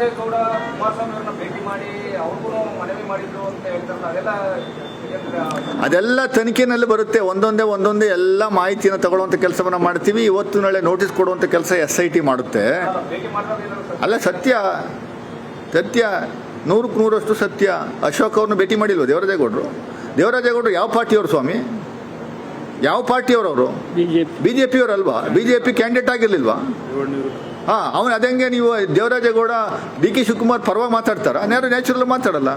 ದೇವರಾಜೇಗೌಡ ಕುಮಾರಸ್ವಾಮಿ ಅವರನ್ನ ಭೇಟಿ ಮಾಡಿ ಅವ್ರಿಗೂ ಮನವಿ ಮಾಡಿದ್ರು ಅಂತ ಹೇಳ್ತಾರೆ ಅದೆಲ್ಲ ಅದೆಲ್ಲ ತನಿಖೆನಲ್ಲಿ ಬರುತ್ತೆ. ಒಂದೊಂದೇ ಒಂದೊಂದೇ ಎಲ್ಲ ಮಾಹಿತಿಯನ್ನು ತಗೊಳ್ಳುವಂಥ ಕೆಲಸವನ್ನು ಮಾಡ್ತೀವಿ. ಇವತ್ತು ನಾಳೆ ನೋಟಿಸ್ ಕೊಡುವಂಥ ಕೆಲಸ ಎಸ್ ಐ ಟಿ ಮಾಡುತ್ತೆ. ಅಲ್ಲ ಸತ್ಯ? ಸತ್ಯ. ನೂರಕ್ಕೆ ನೂರಷ್ಟು ಸತ್ಯ. ಅಶೋಕ್ ಅವ್ರನ್ನ ಭೇಟಿ ಮಾಡಿಲ್ವ ದೇವರಾಜೇಗೌಡರು ದೇವರಾಜೇಗೌಡರು ಯಾವ ಪಾರ್ಟಿಯವರು ಸ್ವಾಮಿ? ಯಾವ ಪಾರ್ಟಿಯವರವರು ಬಿ ಜೆ ಪಿಯವರಲ್ವಾ ಬಿ ಜೆ ಪಿ ಕ್ಯಾಂಡಿಡೇಟ್ ಆಗಿರ್ಲಿಲ್ವಾ ಹಾಂ, ಅವನು ಅದಂಗೆ ನೀವು ದೇವರಾಜೇಗೌಡ ಡಿ ಕೆ ಶಿವಕುಮಾರ್ ಪರವಾಗಿ ಮಾತಾಡ್ತಾರ? ಯಾರು ನ್ಯಾಚುರಲ್ ಮಾತಾಡಲ್ಲ.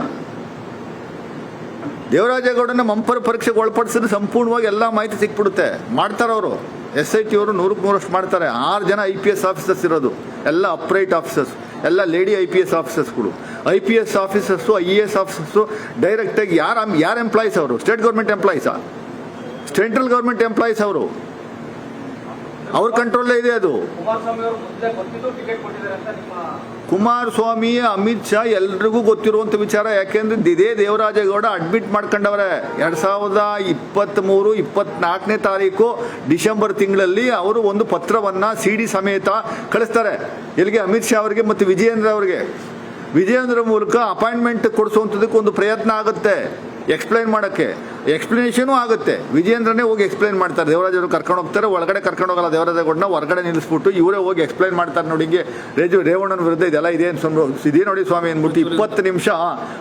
ದೇವರಾಜೇಗೌಡನ ಮಂಪರ ಪರೀಕ್ಷೆಗೆ ಒಳಪಡಿಸಿದ್ರೆ ಸಂಪೂರ್ಣವಾಗಿ ಎಲ್ಲ ಮಾಹಿತಿ ಸಿಕ್ಬಿಡುತ್ತೆ. ಮಾಡ್ತಾರ ಅವರು. ಎಸ್ ಐ ಟಿ ಅವರು ನೂರಕ್ಕೆ ನೂರಷ್ಟು ಮಾಡ್ತಾರೆ. ಆರು ಜನ ಐ ಪಿ ಎಸ್ ಆಫೀಸರ್ಸ್ ಇರೋದು. ಎಲ್ಲ ಅಪ್ರೈಟ್ ಆಫೀಸರ್ಸ್ ಎಲ್ಲ lady I P S ಆಫೀಸರ್ಸ್ಗಳು I P S officers I A S officers ಡೈರೆಕ್ಟಾಗಿ ಯಾರು ಯಾರು ಎಂಪ್ಲಾಯೀಸ್ ಅವರು? ಸ್ಟೇಟ್ ಗೌರ್ಮೆಂಟ್ ಎಂಪ್ಲಾಯೀಸಾ ಸೆಂಟ್ರಲ್ ಗೌರ್ಮೆಂಟ್ ಎಂಪ್ಲಾಯೀಸ್ ಅವರು. ಅವ್ರ ಕಂಟ್ರೋಲ್ ಇದೆ ಅದು. ಕುಮಾರಸ್ವಾಮಿ ಅಮಿತ್ ಶಾ ಎಲ್ರಿಗೂ ಗೊತ್ತಿರುವಂಥ ವಿಚಾರ ಯಾಕೆಂದ್ರೆ ಇದೇ ದೇವರಾಜೇಗೌಡ ಅಡ್ಮಿಟ್ ಮಾಡ್ಕೊಂಡವ್ರೆ. ಎರಡ್ ಸಾವಿರದ ಇಪ್ಪತ್ತ್ ಮೂರು ಇಪ್ಪತ್ನಾಲ್ಕನೇ ತಾರೀಕು ಡಿಸೆಂಬರ್ ತಿಂಗಳಲ್ಲಿ ಅವರು ಒಂದು ಪತ್ರವನ್ನ ಸಿ ಡಿ ಸಮೇತ ಕಳಿಸ್ತಾರೆ. ಎಲ್ಲಿಗೆ? ಅಮಿತ್ ಶಾ ಅವರಿಗೆ ಮತ್ತು ವಿಜಯೇಂದ್ರ ಅವರಿಗೆ. ವಿಜಯೇಂದ್ರ ಮೂಲಕ ಅಪಾಯಿಂಟ್ಮೆಂಟ್ ಕೊಡಿಸುವಂಥದ್ದಕ್ಕೆ ಒಂದು ಪ್ರಯತ್ನ ಆಗುತ್ತೆ. ಎಕ್ಸ್ಪ್ಲೈನ್ ಮಾಡೋಕ್ಕೆ. ಎಕ್ಸ್ಪ್ಲನೇಷನೂ ಆಗುತ್ತೆ. ವಿಜೇಂದ್ರನೇ ಹೋಗಿ ಎಕ್ಸ್ಪ್ಲೈನ್ ಮಾಡ್ತಾರೆ. ದೇವರಾಜ್ ಅವರು ಕರ್ಕೊಂಡು ಹೋಗ್ತಾರೆ. ಒಳಗಡೆ ಕರ್ಕೊಂಡು ಹೋಗಲ್ಲ ದೇವರಾಜಗೌಡನ. ಹೊರಗಡೆ ನಿಲ್ಲಿಸ್ಬಿಟ್ಟು ಇವರೇ ಹೋಗಿ ಎಕ್ಸ್ಪ್ಲೈನ್ ಮಾಡ್ತಾರೆ ನೋಡಿ ಹಿಂಗೆ. ರೇಜು ರೇವಣ್ಣನ ವಿರುದ್ಧ ಇದೆಲ್ಲ ಇದೆ ಅನ್ಸ್ಕೊಂಡು ಇದೇ ನೋಡಿ ಸ್ವಾಮಿ ಅಂದ್ಬಿಟ್ಟು ಇಪ್ಪತ್ತು ನಿಮಿಷ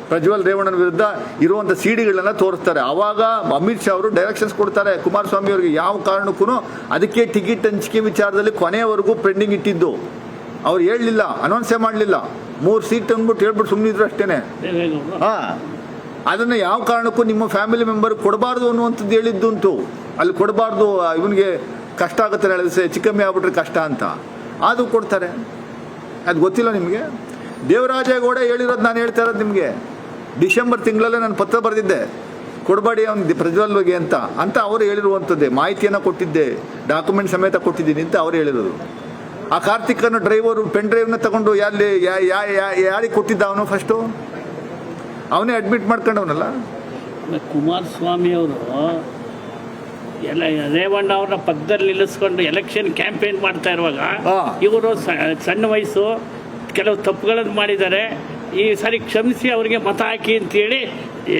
ಪ್ರಜ್ವಲ್ ರೇವಣ್ಣನ ವಿರುದ್ಧ ಇರುವಂಥ ಸಿಡಿಗಳನ್ನ ತೋರಿಸ್ತಾರೆ. ಆವಾಗ ಅಮಿತ್ ಶಾ ಅವರು ಡೈರೆಕ್ಷನ್ಸ್ ಕೊಡ್ತಾರೆ. ಕುಮಾರಸ್ವಾಮಿ ಅವರಿಗೆ ಯಾವ ಕಾರಣಕ್ಕೂ ಅದಕ್ಕೆ ಟಿಕೆಟ್ ಹಂಚಿಕೆ ವಿಚಾರದಲ್ಲಿ ಕೊನೆಯವರೆಗೂ ಪೆಂಡಿಂಗ್ ಇಟ್ಟಿದ್ದು. ಅವ್ರು ಹೇಳಲಿಲ್ಲ ಅನೌನ್ಸೇ ಮಾಡಲಿಲ್ಲ. ಮೂರು ಸೀಟ್ ಅಂದ್ಬಿಟ್ಟು ಹೇಳ್ಬಿಟ್ಟು ಸುಮ್ಮನಿದ್ರು ಅಷ್ಟೇನೆ. ಹಾಂ ಹಾ. ಅದನ್ನ ಯಾವ ಕಾರಣಕ್ಕೂ ನಿಮ್ಮ ಫ್ಯಾಮಿಲಿ ಮೆಂಬರ್ ಕೊಡಬಾರ್ದು ಅನ್ನುವಂಥದ್ದು ಹೇಳಿದ್ದು ಉಂಟು ಅಲ್ಲಿ ಕೊಡಬಾರ್ದು ಇವನಿಗೆ ಕಷ್ಟ ಆಗುತ್ತೆ ಹೇಳಿದ್ರೆ ಚಿಕ್ಕಮ್ಮಿ ಆಗ್ಬಿಟ್ರೆ ಕಷ್ಟ ಅಂತ. ಅದು ಕೊಡ್ತಾರೆ. ಅದು ಗೊತ್ತಿಲ್ಲ ನಿಮಗೆ? ದೇವರಾಜೇಗೌಡ ಹೇಳಿರೋದು ನಾನು ಹೇಳ್ತಾ ಇರೋದು ನಿಮಗೆ. ಡಿಸೆಂಬರ್ ತಿಂಗಳಲ್ಲೇ ನಾನು ಪತ್ರ ಬರೆದಿದ್ದೆ. ಕೊಡಬೇಡಿ ಅವ್ನು ಪ್ರಜ್ವಲ್ಗೆ ಅಂತ. ಅಂತ ಅವರು ಹೇಳಿರುವಂಥದ್ದೇ. ಮಾಹಿತಿಯನ್ನು ಕೊಟ್ಟಿದ್ದೆ. ಡಾಕ್ಯುಮೆಂಟ್ ಸಮೇತ ಕೊಟ್ಟಿದ್ದೀನಿ ಅಂತ ಅವರು ಹೇಳಿರೋದು. ಆ ಕಾರ್ತಿಕನ ಡ್ರೈವರು ಪೆನ್ ಡ್ರೈವ್ನ ತಗೊಂಡು ಯಾರಲ್ಲಿ ಯಾರಿಗೆ ಕೊಟ್ಟಿದ್ದ ಅವನು ಫಸ್ಟು ಅವನೇ ಅಡ್ಮಿಟ್ ಮಾಡ್ಕೊಂಡವನಲ್ಲ? ಕುಮಾರಸ್ವಾಮಿ ಅವರು ಎಲ್ಲ ರೇವಣ್ಣ ಅವ್ರನ್ನ ಪಕ್ಕದಲ್ಲಿ ನಿಲ್ಲಿಸ್ಕೊಂಡು ಎಲೆಕ್ಷನ್ ಕ್ಯಾಂಪೇನ್ ಮಾಡ್ತಾ ಇರುವಾಗ ಇವರು ಸಣ್ಣ ವಯಸ್ಸು ಕೆಲವು ತಪ್ಪುಗಳನ್ನು ಮಾಡಿದ್ದಾರೆ. ಈ ಸಾರಿ ಕ್ಷಮಿಸಿ ಅವರಿಗೆ ಮತ ಹಾಕಿ ಅಂತೇಳಿ ಈ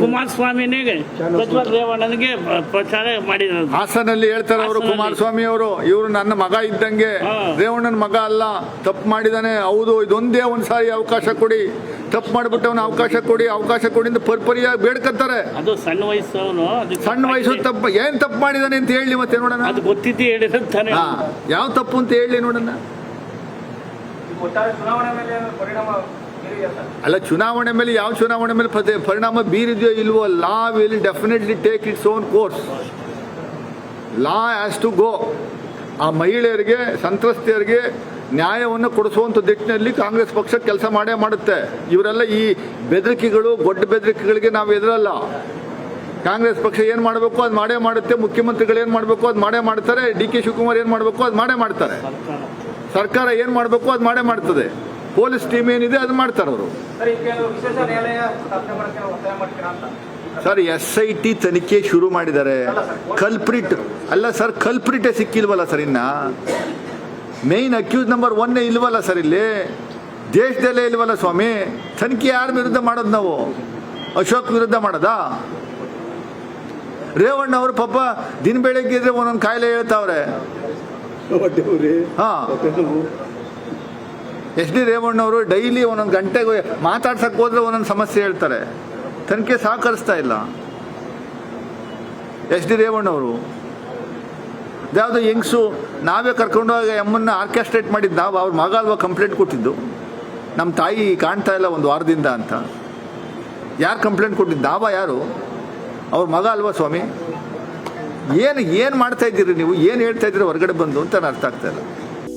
ಕುಮಾರಸ್ವಾಮಿನೇ ಪ್ರಜ್ವಲ್ ರೇವಣ್ಣನಿಗೆ ಪ್ರಚಾರ ಮಾಡಿದ್ರು. ಹಾಸನಲ್ಲಿ ಹೇಳ್ತಾರೆ ಅವರು ಕುಮಾರಸ್ವಾಮಿ ಅವರು ಇವರು ನನ್ನ ಮಗ ಇದ್ದಂಗೆ. ರೇವಣ್ಣನ ಮಗ ಅಲ್ಲ ತಪ್ಪು ಮಾಡಿದಾನೆ ಹೌದು ಇದೊಂದೇ ಒಂದ್ಸಾರಿ ಅವಕಾಶ ಕೊಡಿ ತಪ್ಪು ಮಾಡಿಬಿಟ್ಟವನ ಅವಕಾಶ ಕೊಡಿ ಅವಕಾಶ ಕೊಡಿ ಅಂತ ಪರ್ಪರಿಯಾಗಿ ಬೇಡ್ಕತ್ತಾರೆ. ಅದು ಸಣ್ಣ ವಯಸ್ಸು ಅವನು ಸಣ್ಣ ವಯಸ್ಸು ತಪ್ಪು ಏನ್ ತಪ್ಪು ಮಾಡಿದಾನೆ ಅಂತ ಹೇಳಿ ಮತ್ತೆ ನೋಡೋಣ. ಅದು ಗೊತ್ತಿದ್ದು ಹೇಳಿದಂತಾನೆ ಹಾ ಯಾವ ತಪ್ಪು ಅಂತ ಹೇಳಿ ನೋಡೋಣ. ಒಟ್ಟಾರೆ ಚುನಾವಣೆ ಮೇಲೆ ಪರಿಣಾಮ ಅಲ್ಲ, ಚುನಾವಣೆ ಮೇಲೆ ಯಾವ ಚುನಾವಣೆ ಮೇಲೆ ಪರಿಣಾಮ ಬೀರಿದೆಯೋ ಇಲ್ವೋ law will definitely take its own course law has to go ಆ ಮಹಿಳೆಯರಿಗೆ, ಸಂತ್ರಸ್ತೆಯರಿಗೆ ನ್ಯಾಯವನ್ನು ಕೊಡಿಸುವಂಥ ದಿಟ್ಟಿನಲ್ಲಿ ಕಾಂಗ್ರೆಸ್ ಪಕ್ಷ ಕೆಲಸ ಮಾಡೇ ಮಾಡುತ್ತೆ. ಇವರೆಲ್ಲ ಈ ಬೆದರಿಕೆಗಳು ದೊಡ್ಡ ಬೆದರಿಕೆಗಳಿಗೆ ನಾವು ಎದುರಲ್ಲ. ಕಾಂಗ್ರೆಸ್ ಪಕ್ಷ ಏನು ಮಾಡಬೇಕು, ಅದು ಮಾಡೇ ಮಾಡುತ್ತೆ. ಮುಖ್ಯಮಂತ್ರಿಗಳು ಏನು ಮಾಡಬೇಕು, ಅದು ಮಾಡೇ ಮಾಡ್ತಾರೆ. ಡಿ ಕೆ ಶಿವಕುಮಾರ್ ಏನು ಮಾಡಬೇಕು, ಅದು ಮಾಡೇ ಮಾಡ್ತಾರೆ. ಸರ್ಕಾರ ಏನು ಮಾಡಬೇಕು, ಅದು ಮಾಡೇ ಮಾಡ್ತದೆ. ಪೊಲೀಸ್ ಟೀಮ್ ಏನಿದೆ ಅದು ಮಾಡ್ತಾರೆ ಅವರು. ಸರ್ ಎಸ್ ಐ ಟಿ ತನಿಖೆ ಶುರು ಮಾಡಿದ್ದಾರೆ. ಕಲ್ಪ್ರಿಟ್ ಅಲ್ಲ ಸರ್ ಕಲ್ಪ್ರಿಟೇ ಸಿಕ್ಕಿಲ್ವಲ್ಲ ಸರ್ ಇನ್ನ? ಮೇನ್ ಅಕ್ಯೂಸ್ ನಂಬರ್ ಒನ್ನೇ ಇಲ್ವಲ್ಲ ಸರ್ ಇಲ್ಲಿ? ದೇಶದಲ್ಲೇ ಇಲ್ವಲ್ಲ ಸ್ವಾಮಿ? ತನಿಖೆ ಯಾರ ವಿರುದ್ಧ ಮಾಡೋದು ನಾವು? ಅಶೋಕ್ ವಿರುದ್ಧ ಮಾಡೋದಾ? ರೇವಣ್ಣ ಅವರು ಪಾಪ ದಿನ ಬೆಳಗ್ಗೆ ಇದ್ರೆ ಒಂದೊಂದು ಕಾಯಿಲೆ ಹೇಳ್ತಾವ್ರೆ. ಹಾ. ಎಸ್ ಡಿ ರೇವಣ್ಣ ಅವರು ಡೈಲಿ ಒಂದೊಂದು ಗಂಟೆಗೆ ಮಾತಾಡ್ಸಕ್ ಹೋದ್ರೆ ಒಂದೊಂದು ಸಮಸ್ಯೆ ಹೇಳ್ತಾರೆ. ತನಿಖೆ ಸಹಕರಿಸ್ತಾ ಇಲ್ಲ. ಎಚ್ ಡಿ ರೇವಣ್ಣವರು. ಯಾವುದೋ ಹೆಂಗ್ಸು ನಾವೇ ಕರ್ಕೊಂಡೋಗಿ ಎಮ್ಮನ್ನ ಆರ್ಕೆಸ್ಟ್ರೇಟ್ ಮಾಡಿದ್ದು ನಾವು ಅವ್ರ ಮಗ ಅಲ್ವಾ ಕಂಪ್ಲೇಂಟ್ ಕೊಟ್ಟಿದ್ದು? ನಮ್ಮ ತಾಯಿ ಕಾಣ್ತಾ ಇಲ್ಲ ಒಂದು ವಾರದಿಂದ ಅಂತ. ಯಾರು ಕಂಪ್ಲೇಂಟ್ ಕೊಟ್ಟಿದ್ದು ನಾವ ಯಾರು? ಅವ್ರ ಮಗ ಅಲ್ವಾ ಸ್ವಾಮಿ? ಏನು ಏನು ಮಾಡ್ತಾ ಇದ್ದೀರಿ ನೀವು? ಏನು ಹೇಳ್ತಾ ಇದ್ದೀರಿ? ಹೊರಗಡೆ ಬಂದು ಅಂತ ಅರ್ಥ ಆಗ್ತಾ ಇಲ್ಲ.